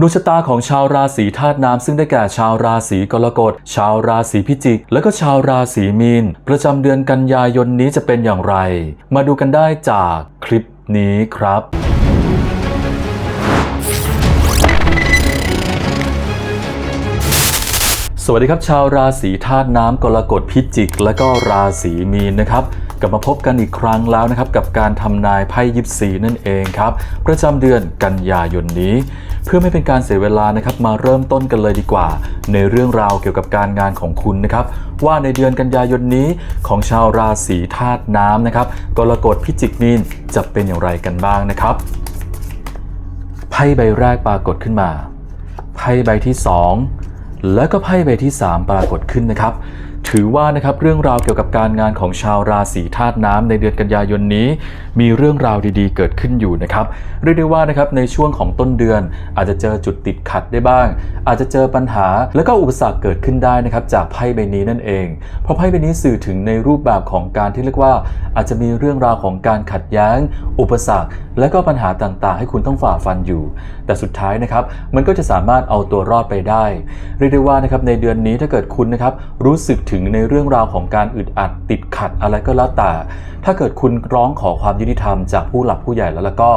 ดวงชะตาของชาวราศีธาตุน้ำซึ่งได้แก่ชาวราศีกรกฎ ชาวราศีพิจิก และก็ชาวราศีมีน ประจำเดือนกันยายนนี้จะเป็นอย่างไร มาดูกันได้จากคลิปนี้ครับสวัสดีครับชาวราศีธาตุน้ำกรกฎพิจิก และก็ราศีมีนนะครับ กลับมาพบกันอีกครั้งแล้วนะครับกับการทำนายไพ่ยิปซีนั่นเองครับ ประจำเดือนกันยายนนี้ เพื่อไม่เป็นการเสียเวลานะครับมาเริ่มต้นกันเลยดีกว่า ในเรื่องราวเกี่ยวกับการงานของคุณนะครับว่าในเดือนกันยายนนี้ของชาวราศีธาตุน้ำนะครับกรกฎพิจิกมีนจะเป็นอย่างไรกันบ้างนะครับไพ่ใบแรกปรากฏขึ้นมาไพ่ใบที่สองแล้วก็ไพ่ใบที่ 3 ปรากฏขึ้นนะครับ ถือว่านะครับเรื่องราวเกี่ยวกับการงานของชาวราศีธาตุน้ำในเดือนกันยายนนี้ มีเรื่องราวดีๆ เกิดขึ้นอยู่นะครับเรียกได้ว่านะครับในช่วงของต้นเดือน อาจจะเจอจุดติดขัดได้บ้าง อาจจะเจอปัญหาแล้วก็อุปสรรคเกิดขึ้นได้นะครับจากไพ่ใบนี้นั่นเอง เพราะไพ่ใบนี้สื่อถึงในรูปแบบของการที่เรียกว่า อาจจะมีเรื่องราวของการขัดแย้ง อุปสรรค และก็ปัญหาต่างๆ ให้คุณต้องฝ่าฟันอยู่ แต่สุดท้ายนะครับ มันก็จะสามารถเอาตัวรอดไปได้ เรียกได้ว่านะครับในเดือนนี้ถ้าเกิดคุณนะครับรู้สึกถึงในเรื่องราวของการอึดอัดติดขัดอะไรก็แล้วแต่ ถ้าเกิดคุณร้องขอความยุติธรรมจากผู้หลักผู้ใหญ่แล้วแล้วก็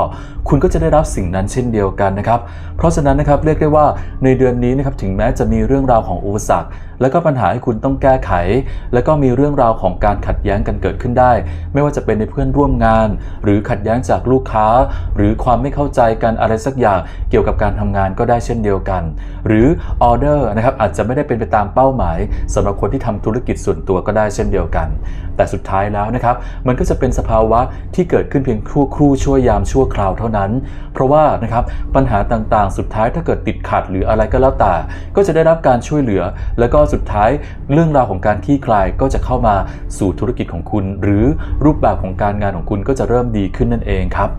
คุณก็จะได้รับสิ่งนั้นเช่นเดียวกันนะครับ เพราะฉะนั้นนะครับเรียกได้ว่าในเดือนนี้นะครับถึงแม้จะมีเรื่องราวของอุปสรรคและก็ปัญหาให้คุณต้องแก้ไข แล้วก็มีเรื่องราวของการขัดแย้งกันเกิดขึ้นได้ ไม่ว่าจะเป็นในเพื่อนร่วมงาน หรือขัดแย้งจากลูกค้าหรือความไม่เข้าใจกันอะไรสักอย่างเกี่ยวกับการทำงานก็ได้เช่นเดียวกัน หรือออเดอร์นะครับอาจจะไม่ได้เป็นไปตามเป้าหมายสำหรับคนที่ทำธุรกิจส่วนตัวก็ได้เช่นเดียวกัน แต่สุดท้ายแล้วนะครับมันก็จะเป็นสภาวะที่เกิดขึ้นเพียงครู่ครู่ชั่วยามชั่วคราวเท่านั้น เพราะว่านะครับปัญหาต่างๆ สุดท้ายถ้าเกิดติดขัดหรืออะไรก็แล้วแต่ก็จะได้รับการช่วยเหลือ แล้วก็สุดท้ายเรื่องราวของการคลี่คลายก็จะเข้ามาสู่ธุรกิจของคุณ หรือรูปแบบของการงานของคุณก็จะเริ่มดีขึ้นนั่นเองครับ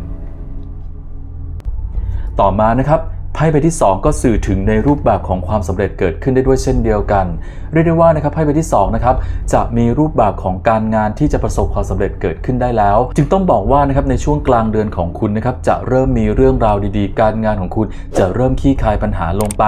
ต่อมานะครับ ไพ่ใบที่ 2 ก็สื่อถึงในรูปแบบของความสำเร็จเกิดขึ้นได้ด้วยเช่นเดียวกัน เรียกได้ว่านะครับไพ่ใบที่2นะครับจะมีรูปแบบของการงานที่จะประสบความสำเร็จเกิดขึ้นได้แล้ว จึงต้องบอกว่านะครับในช่วงกลางเดือนของคุณนะครับจะเริ่มมีเรื่องราวดีๆ การงานของคุณจะเริ่มคลี่คายปัญหาลงไป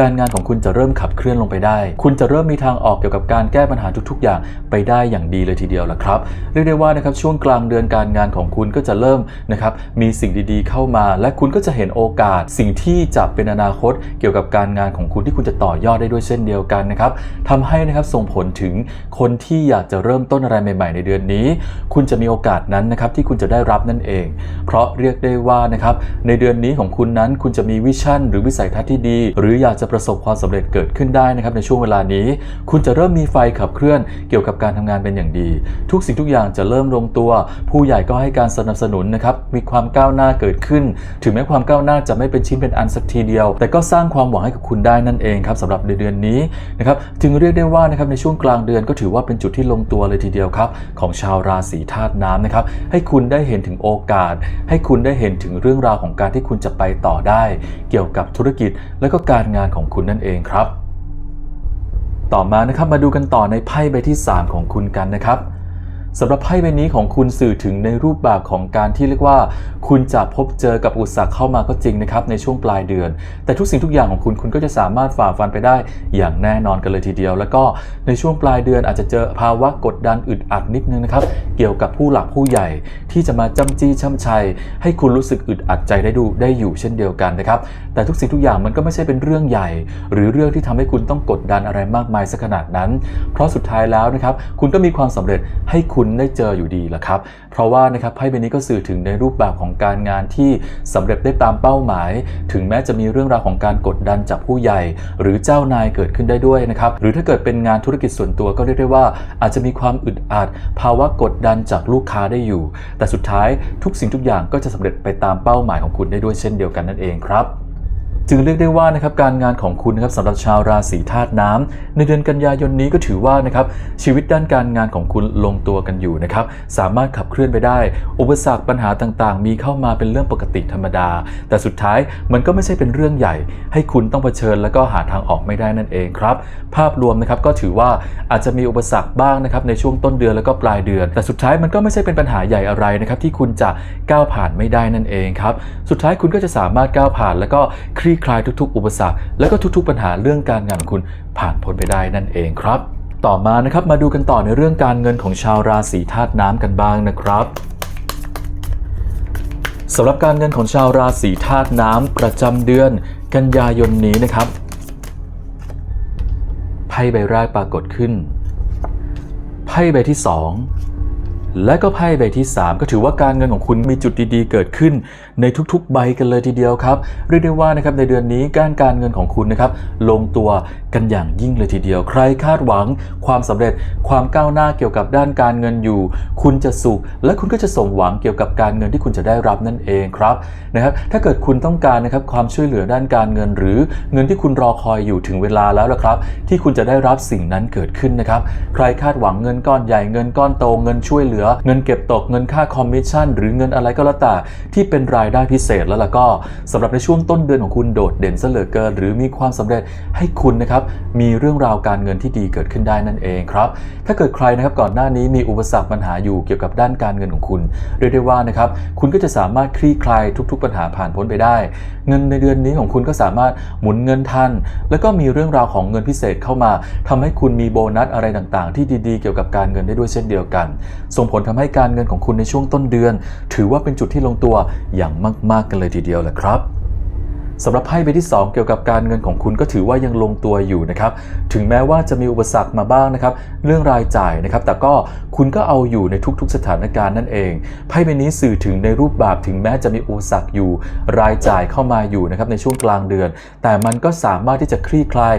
การงานของคุณจะเริ่มขับเคลื่อนลงไปได้ คุณจะเริ่มมีทางออกเกี่ยวกับการแก้ปัญหาทุก ๆ อย่างไปได้อย่างดีเลยทีเดียวละครับ เรียกได้ว่านะครับช่วงกลางเดือนการงานของคุณก็จะเริ่มนะครับมีสิ่งดีๆ เข้ามา และคุณก็จะเห็นโอกาสสิ่งที่ที่จะเป็นอนาคตเกี่ยวกับการงานของคุณที่คุณจะต่อยอดได้ด้วยเช่นเดียวกันนะครับทำให้นะครับส่งผลถึงคนที่อยากจะเริ่มต้นอะไรใหม่ ๆ ในเดือนนี้ คุณจะมีโอกาสนั้นนะครับที่คุณจะได้รับนั่นเอง เพราะเรียกได้ว่านะครับในเดือนนี้ของคุณนั้นคุณจะมีวิชั่น หรือวิสัยทัศน์ที่ดี หรืออยากจะประสบความสำเร็จเกิดขึ้นได้นะครับในช่วงเวลานี้ คุณจะเริ่มมีไฟขับเคลื่อนเกี่ยวกับการทำงานเป็นอย่างดี ทุกสิ่งทุกอย่างจะเริ่มลงตัว ผู้ใหญ่ก็ให้การสนับสนุนนะครับมีความก้าวหน้าเกิดขึ้น ถึงแม้ความก้าวหน้าจะไม่เป็นชิ้นเป็นอันสักทีเดียว แต่ก็สร้างความหวังให้กับคุณได้นั่นเองครับสำหรับในเดือนนี้นะครับจึงเรียกได้ว่านะครับในช่วงกลางเดือนก็ถือว่าเป็นจุดที่ลงตัวเลยทีเดียวครับของชาวราศีธาตุน้ำนะครับให้คุณได้เห็นถึงโอกาส ให้คุณได้เห็นถึงเรื่องราวของการที่คุณจะไปต่อได้ เกี่ยวกับธุรกิจและก็การงานของคุณนั่นเองครับ ต่อมานะครับมาดูกันต่อในไพ่ใบที่ 3 ของคุณกันนะครับ สำหรับไพ่ใบนี้ของคุณสื่อถึงในรูปแบบของการที่เรียกว่า คุณจะพบเจอกับอุปสรรคเข้ามาก็จริงนะครับในช่วงปลายเดือน แต่ทุกสิ่งทุกอย่างของคุณคุณก็จะสามารถฝ่าฟันไปได้อย่างแน่นอนกันเลยทีเดียว แล้วก็ในช่วงปลายเดือนอาจจะเจอภาวะกดดันอึดอัดนิดนึงนะครับเกี่ยวกับผู้หลักผู้ใหญ่ ที่จะมาจ้ำจี้ช่ำชัย ให้คุณรู้สึกอึดอัดใจได้ดูได้อยู่เช่นเดียวกันนะครับแต่ทุกสิ่งทุกอย่างมันก็ไม่ใช่เป็นเรื่องใหญ่ หรือเรื่องที่ทำให้คุณต้องกดดันอะไรมากมายสักขนาดนั้น เพราะสุดท้ายแล้วนะครับคุณก็มีความสำเร็จให้คุณได้เจออยู่ดีแหละครับ เพราะว่านะครับไพ่ใบนี้ก็สื่อถึงในรูปแบบของการงานที่สำเร็จได้ตามเป้าหมาย ถึงแม้จะมีเรื่องราวของการกดดันจากผู้ใหญ่ หรือเจ้านายเกิดขึ้นได้ด้วยนะครับ หรือถ้าเกิดเป็นงานธุรกิจส่วนตัวก็เรียกได้ว่า อาจจะมีความอึดอัดภาวะกดดันจากลูกค้าได้อยู่ แต่สุดท้ายทุกสิ่งทุกอย่างก็จะสำเร็จไปตามเป้าหมายของคุณได้ด้วยเช่นเดียวกันนั่นเองครับ จึงเรียกได้ว่านะครับการงานของคุณนะครับสำหรับชาวราศีธาตุน้ำในเดือนกันยายนนี้ก็ถือว่านะครับชีวิตด้านการงานของคุณลงตัวกันอยู่นะครับสามารถขับเคลื่อนไปได้ อุปสรรคปัญหาต่างๆ มีเข้ามาเป็นเรื่องปกติธรรมดา แต่สุดท้ายมันก็ไม่ใช่เป็นเรื่องใหญ่ ให้คุณต้องเผชิญแล้วก็หาทางออกไม่ได้นั่นเองครับภาพรวมนะครับก็ถือว่าอาจจะมีอุปสรรคบ้างนะครับในช่วงต้นเดือนแล้วก็ปลายเดือน แต่สุดท้ายมันก็ไม่ใช่เป็นปัญหาใหญ่อะไรนะครับที่คุณจะก้าวผ่านไม่ได้นั่นเองครับสุดท้ายคุณก็จะสามารถก้าวผ่านแล้วก็คลีลี่คลายทุกๆ อุปสรรค และก็ทุกๆ ปัญหาเรื่องการงานของคุณผ่านพ้นไปได้นั่นเองครับ ต่อมานะครับมาดูกันต่อในเรื่องการเงินของชาวราศีธาตุน้ำกันบ้างนะครับสำหรับการเงินของชาวราศีธาตุน้ำประจำเดือน กันยายนนี้นะครับไพ่ใบแรกปรากฏขึ้นไพ่ใบที่สอง และก็ไพ่ใบที่ 3 ก็ถือว่าการเงินของคุณมีจุดดีๆ เกิดขึ้น ในทุกๆ ใบกันเลยทีเดียวครับเรียกได้ว่านะครับในเดือนนี้การการเงินของคุณนะครับลงตัวกันอย่างยิ่งเลยทีเดียว ใครคาดหวัง ความสำเร็จความก้าวหน้าเกี่ยวกับด้านการเงินอยู่ คุณจะสุข และคุณก็จะสมหวังเกี่ยวกับการเงินที่คุณจะได้รับนั่นเองครับนะครับ ถ้าเกิดคุณต้องการนะครับความช่วยเหลือด้านการเงิน หรือเงินที่คุณรอคอยอยู่ถึงเวลาแล้วละครับ ที่คุณจะได้รับสิ่งนั้นเกิดขึ้นนะครับ ใครคาดหวังเงินก้อนใหญ่เงินก้อนโตเงินช่วยเหลือเงินเก็บตกเงินค่าคอมมิชชั่นหรือเงินอะไรก็แล้วแต่ที่เป็นรายได้พิเศษแล้วล่ะก็สำหรับในช่วงต้นเดือนของคุณโดดเด่นซะเหลือเกิน หรือมีความสำเร็จให้คุณนะครับมีเรื่องราวการเงินที่ดีเกิดขึ้นได้นั่นเองครับ ถ้าเกิดใครนะครับก่อนหน้านี้มีอุปสรรคปัญหาอยู่เกี่ยวกับด้านการเงินของคุณเรียกได้ว่านะครับคุณก็จะสามารถคลี่คลายทุก ๆ ปัญหาผ่านพ้นไปได้ เงินในเดือนนี้ของคุณก็สามารถหมุนเงินทัน แล้วก็มีเรื่องราวของเงินพิเศษเข้ามาทำให้คุณมีโบนัสอะไรต่างๆ ที่ดีๆ เกี่ยวกับการเงินได้ด้วยเช่นเดียวกันส่งผผลทำให้การเงินของคุณในช่วงต้นเดือน ถือว่าเป็นจุดที่ลงตัวอย่างมาก ๆ กันเลยทีเดียวแหละครับ สำหรับไพ่ใบที่ 2 เกี่ยวกับการเงินของคุณก็ถือว่ายังลงตัวอยู่นะครับ ถึงแม้ว่าจะมีอุปสรรคมาบ้างนะครับ เรื่องรายจ่ายนะครับ แต่ก็คุณก็เอาอยู่ในทุกๆสถานการณ์นั่นเอง ไพ่ใบนี้สื่อถึงในรูปแบบถึงแม้จะมีอุปสรรคอยู่ รายจ่ายเข้ามาอยู่นะครับในช่วงกลางเดือน แต่มันก็สามารถที่จะคลี่คลาย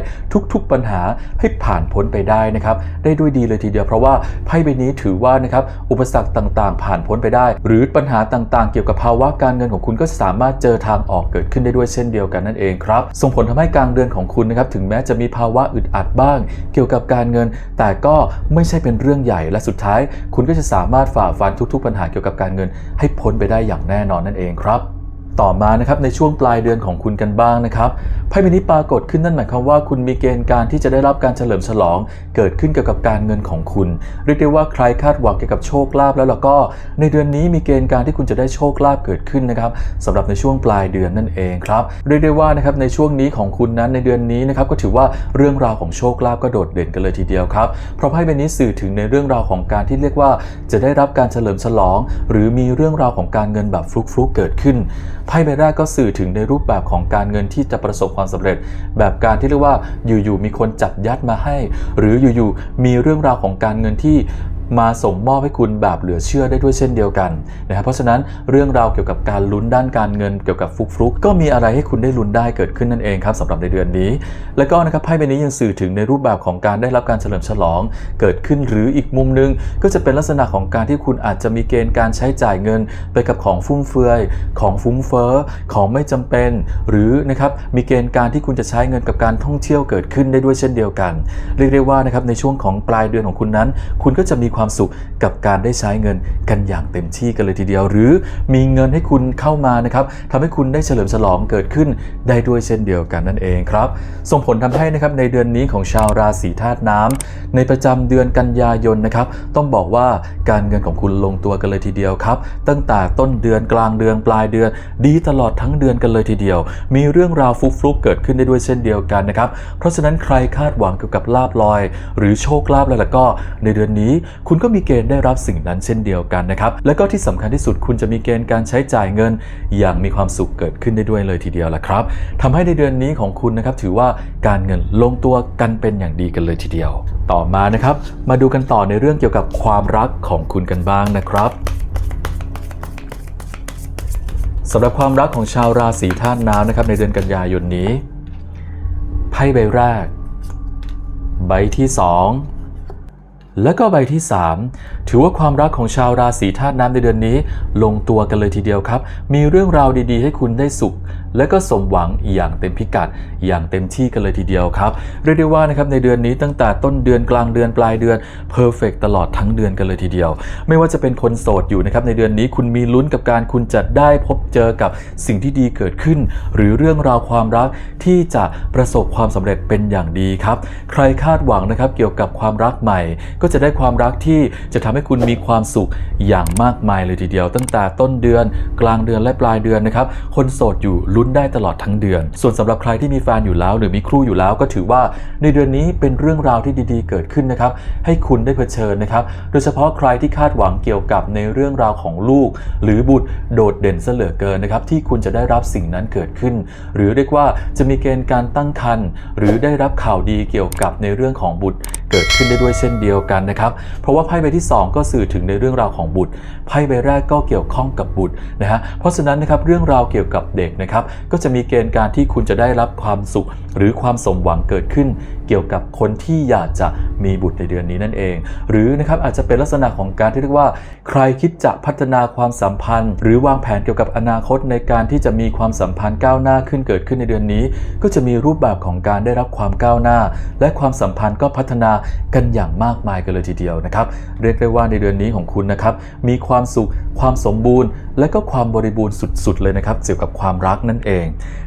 ทุกๆปัญหาให้ผ่านพ้นไปได้นะครับ ได้ด้วยดีเลยทีเดียว เพราะว่าไพ่ใบนี้ถือว่านะครับ อุปสรรคต่างๆ ผ่านพ้นไปได้ หรือปัญหาต่างๆ เกี่ยวกับภาวะการเงินของคุณก็สามารถเจอทางออกเกิดขึ้นได้ด้วยเช่นช่นเดียวกันนั่นเองครับ ส่งผลทำให้กลางเดือนของคุณนะครับถึงแม้จะมีภาวะอึดอัดบ้าง เกี่ยวกับการเงิน แต่ก็ไม่ใช่เป็นเรื่องใหญ่และสุดท้าย คุณก็จะสามารถฝ่าฟันทุก ๆ ปัญหาเกี่ยวกับการเงิน ให้พ้นไปได้อย่างแน่นอนนั่นเองครับ ต่อมานะครับในช่วงปลายเดือนของคุณกันบ้างนะครับไพ่ใบนี้ปรากฏขึ้นนั่นหมายความว่าคุณมีเกณฑ์การที่จะได้รับการเฉลิมฉลอง เกิดขึ้นเกี่ยวกับการเงินของคุณ เรียกได้ว่าใครคาดหวังเกี่ยวกับโชคลาภแล้วล่ะก็ในเดือนนี้มีเกณฑ์การที่คุณจะได้โชคลาภเกิดขึ้นนะครับสำหรับในช่วงปลายเดือนนั่นเองครับเรียกได้ว่านะครับในช่วงนี้ของคุณนั้นในเดือนนี้นะครับก็ถือว่าเรื่องราวของโชคลาภก็โดดเด่นกันเลยทีเดียวครับเพราะไพ่ใบนี้สื่อถึงในเรื่องราวของการที่เรียกว่า จะได้รับการเฉลิมฉลอง หรือมีเรื่องราวของการเงินแบบฟลุกๆเกิดขึ้นไพ่ใบแรกก็สื่อถึงในรูปแบบของการเงินที่จะประสบความสำเร็จ แบบการที่เรียกว่าอยู่ๆมีคนจัดยัดมาให้ หรืออยู่ๆมีเรื่องราวของการเงินที่ มาส่งมอบให้คุณแบบเหลือเชื่อได้ด้วยเช่นเดียวกันนะครับเพราะฉะนั้นเรื่องราวเกี่ยวกับการลุ้นด้านการเงินเกี่ยวกับฟุกฟุกก็มีอะไรให้คุณได้ลุ้นได้เกิดขึ้นนั่นเองครับสำหรับในเดือนนี้ แล้วก็นะครับไพ่ใบนี้ยังสื่อถึงในรูปแบบของการได้รับการเฉลิมฉลอง เกิดขึ้นหรืออีกมุมหนึง ก็จะเป็นลักษณะของการที่คุณอาจจะมีเกณฑ์การใช้จ่ายเงิน ไปกับของฟุ่มเฟือย ของฟุ้งเฟ้อของไม่จำเป็น หรือนะครับมีเกณฑ์การที่คุณจะใช้เงินกับการท่องเที่ยวเกิดขึ้นได้ด้วยเช่นเดียวกัน เรียกได้ว่านะครับในช่วงของปลายเดือนของคุณนั้น คุณก็จะมีความสุขกับการได้ใช้เงินกันอย่างเต็มที่กันเลยทีเดียว หรือมีเงินให้คุณเข้ามานะครับทำให้คุณได้เฉลิมฉลองเกิดขึ้นได้ด้วยเช่นเดียวกันนั่นเองครับส่งผลทำให้นะครับในเดือนนี้ของชาวราศีธาตุน้ำในประจำเดือนกันยายนนะครับต้องบอกว่าการเงินของคุณลงตัวกันเลยทีเดียวครับ ตั้งแต่ต้นเดือนกลางเดือนปลายเดือน ดีตลอดทั้งเดือนกันเลยทีเดียว มีเรื่องราวฟุกฟลุกเกิดขึ้นได้ด้วยเช่นเดียวกันนะครับเพราะฉะนั้นใครคาดหวังเกี่ยวกับลาบลอย หรือโชคลาภแล้วล่ะก็ในเดือนนี้คุณก็มีเกณฑ์ได้รับสิ่งนั้นเช่นเดียวกันนะครับ และก็ที่สำคัญที่สุดคุณจะมีเกณฑ์การใช้จ่ายเงิน อย่างมีความสุขเกิดขึ้นได้ด้วยเลยทีเดียวละครับทำให้ในเดือนนี้ของคุณนะครับถือว่าการเงินลงตัวกันเป็นอย่างดีกันเลยทีเดียว ต่อมานะครับมาดูกันต่อในเรื่องเกี่ยวกับความรักของคุณกันบ้างนะครับสำหรับความรักของชาวราศีธาตุน้ำนะครับในเดือนกันยายนนี้ไพ่ใบแรก ใบที่ 2 และก็ใบที่ 3 ถือว่าความรักของชาวราศีธาตุน้ำในเดือนนี้ ลงตัวกันเลยทีเดียวครับ มีเรื่องราวดีๆ ให้คุณได้สุข และก็สมหวังอย่างเต็มพิกัด อย่างเต็มที่กันเลยทีเดียวครับ เรียกได้ว่านะครับในเดือนนี้ตั้งแต่ต้นเดือนกลางเดือนปลายเดือนเพอร์เฟกตลอดทั้งเดือนกันเลยทีเดียว ไม่ว่าจะเป็นคนโสดอยู่นะครับในเดือนนี้คุณมีลุ้นกับการคุณจะได้พบเจอกับสิ่งที่ดีเกิดขึ้น หรือเรื่องราวความรักที่จะประสบความสำเร็จเป็นอย่างดีครับ ใครคาดหวังนะครับเกี่ยวกับความรักใหม่ ก็จะได้ความรักที่จะทำให้คุณมีความสุขอย่างมากมายเลยทีเดียว ตั้งแต่ต้นเดือนกลางเดือนและปลายเดือนนะครับคนโสดอยู่ลุ้นลุ้นได้ตลอดทั้งเดือน ส่วนสำหรับใครที่มีแฟนอยู่แล้ว หรือมีครูอยู่แล้วก็ถือว่าในเดือนนี้เป็นเรื่องราวที่ดีๆ เกิดขึ้นนะครับ ให้คุณได้เผชิญนะครับ โดยเฉพาะใครที่คาดหวังเกี่ยวกับในเรื่องราวของลูก หรือบุตรโดดเด่นเหลือเกินนะครับที่คุณจะได้รับสิ่งนั้นเกิดขึ้น หรือเรียกว่าจะมีเกณฑ์การตั้งครรภ์หรือได้รับข่าวดีเกี่ยวกับในเรื่องของบุตรเกิดขึ้นได้ด้วยเช่นเดียวกันนะครับ เพราะว่าไพ่ใบที่ 2 ก็สื่อถึงในเรื่องราวของบุตร ไพ่ใบแรกก็เกี่ยวข้องกับบุตรนะฮะ เพราะฉะนั้นนะครับเรื่องราวเกี่ยวกับเด็กนะครับก็จะมีเกณฑ์การที่คุณจะได้รับความสุข หรือความสมหวังเกิดขึ้น เกี่ยวกับคนที่อยากจะ มีบุตรในเดือนนี้นั่นเอง หรือนะครับอาจจะเป็นลักษณะของการที่เรียกว่า ใครคิดจะพัฒนาความสัมพันธ์ หรือวางแผนเกี่ยวกับอนาคตในการที่จะมีความสัมพันธ์ก้าวหน้าขึ้นเกิดขึ้นในเดือนนี้ ก็จะมีรูปแบบของการได้รับความก้าวหน้า และความสัมพันธ์ก็พัฒนากันอย่างมากมายกันเลยทีเดียวนะครับเรียกได้ว่าในเดือนนี้ของคุณนะครับมีความสุขความสมบูรณ์ และก็ความบริบูรณ์สุด ๆ เลยนะครับเกี่ยวกับความรักนั่นเอง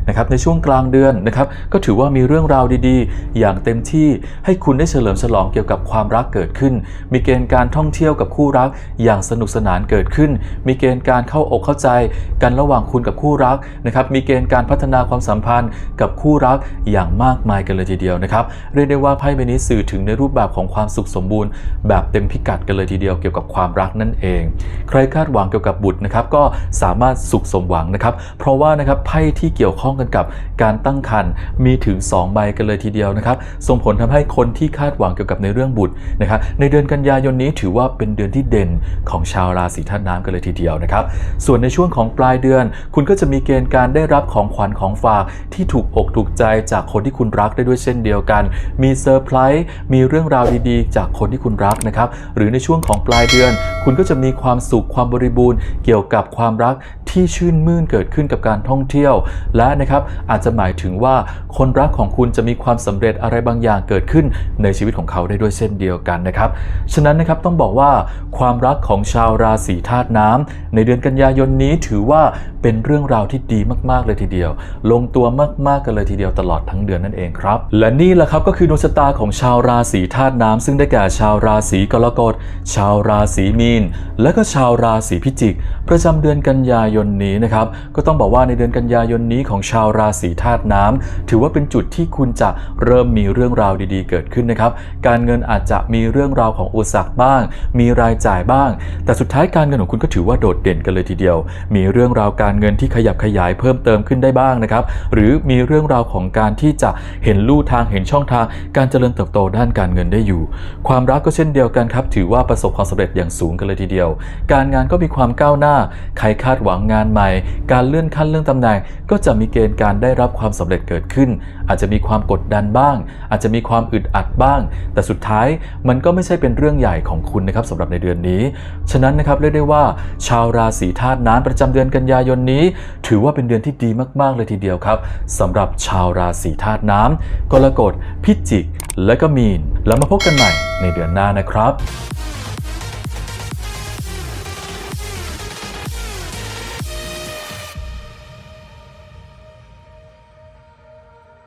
นะครับในช่วงกลางเดือนนะครับก็ถือว่ามีเรื่องราวดีๆ อย่างเต็มที่ให้คุณได้เฉลิมฉลองเกี่ยวกับความรักเกิดขึ้น มีเกณฑ์การท่องเที่ยวกับคู่รักอย่างสนุกสนานเกิดขึ้น มีเกณฑ์การเข้าอกเข้าใจกันระหว่างคุณกับคู่รักนะครับ มีเกณฑ์การพัฒนาความสัมพันธ์กับคู่รักอย่างมากมายกันเลยทีเดียวนะครับ เรียกได้ว่าไพ่ใบนี้สื่อถึงในรูปแบบของความสุขสมบูรณ์ แบบเต็มพิกัดกันเลยทีเดียวเกี่ยวกับความรักนั่นเอง ใครคาดหวังเกี่ยวกับบุตรนะครับก็สามารถสุขสมหวังนะครับ เพราะว่านะครับไพ่ที่เกี่ยวข้องกันกับการตั้งครรภ์มีถึง 2 ใบกันเลยทีเดียวนะครับ ส่งผลทำให้คนที่คาดหวังเกี่ยวกับในเรื่องบุตรนะครับในเดือนกันยายนนี้ถือว่าเป็นเดือนที่เด่นของชาวราศีธาตุน้ำกันเลยทีเดียวนะครับ ส่วนในช่วงของปลายเดือน คุณก็จะมีเกณฑ์การได้รับของขวัญของฝากที่ถูกอกถูกใจจากคนที่คุณรักได้ด้วยเช่นเดียวกัน มีเซอร์ไพรส์มีเรื่องราวดีๆ จากคนที่คุณรักนะครับหรือในช่วงของปลายเดือน คุณก็จะมีความสุขความบริบูรณ์ เกี่ยวกับความรัก ที่ชื่นมื่นเกิดขึ้นกับการท่องเที่ยว และนะครับอาจจะหมายถึงว่าคนรักของคุณจะมีความสำเร็จอะไรบางอย่างเกิดขึ้นในชีวิตของเขาได้ด้วยเช่นเดียวกันนะครับ ฉะนั้นนะครับต้องบอกว่าความรักของชาวราศีธาตุน้ำในเดือนกันยายนนี้ถือว่าเป็นเรื่องราวที่ดีมากๆเลยทีเดียว ลงตัวมากๆกันเลยทีเดียวตลอดทั้งเดือนนั่นเองครับ และนี่แหละครับก็คือดวงชะตาของชาวราศีธาตุน้ำซึ่งได้แก่ชาวราศีกรกฎ ชาวราศีมีน และก็ชาวราศีพิจิก ประจำเดือนกันยายนนี้นะครับก็ต้องบอกว่าในเดือนกันยายนนี้ของชาวราศีธาตุน้ำถือว่าเป็นจุดที่คุณจะเริ่มมีเรื่องราวดีๆ เกิดขึ้นนะครับ การเงินอาจจะมีเรื่องราวของอุปสรรคบ้าง มีรายจ่ายบ้าง แต่สุดท้ายการเงินของคุณก็ถือว่าโดดเด่นกันเลยทีเดียว มีเรื่องราวการการเงินที่ขยับขยายเพิ่มเติมขึ้นได้บ้างนะครับ หรือมีเรื่องราวของการที่จะเห็นลู่ทางเห็นช่องทาง การเจริญเติบโตด้านการเงินได้อยู่ ความรักก็เช่นเดียวกันครับ ถือว่าประสบความสำเร็จอย่างสูงกันเลยทีเดียว การงานก็มีความก้าวหน้า ใครคาดหวังงานใหม่ การเลื่อนขั้นเลื่อนตำแหน่ง ก็จะมีเกณฑ์การได้รับความสำเร็จเกิดขึ้น อาจจะมีความกดดันบ้าง อาจจะมีความอึดอัดบ้าง แต่สุดท้ายมันก็ไม่ใช่เป็นเรื่องใหญ่ของคุณนะครับสำหรับในเดือนนี้ ฉะนั้นนะครับเรียกได้ว่า ชาวราศีธาตุน้ำประจำเดือนกันยายนนนี้ ถือว่าเป็นเดือนที่ดีมาก ๆ เลยทีเดียวครับสำหรับชาวราศีธาตุน้ำกรกฎพิจิก และก็มีน แล้วมาพบกันใหม่ในเดือนหน้านะครับ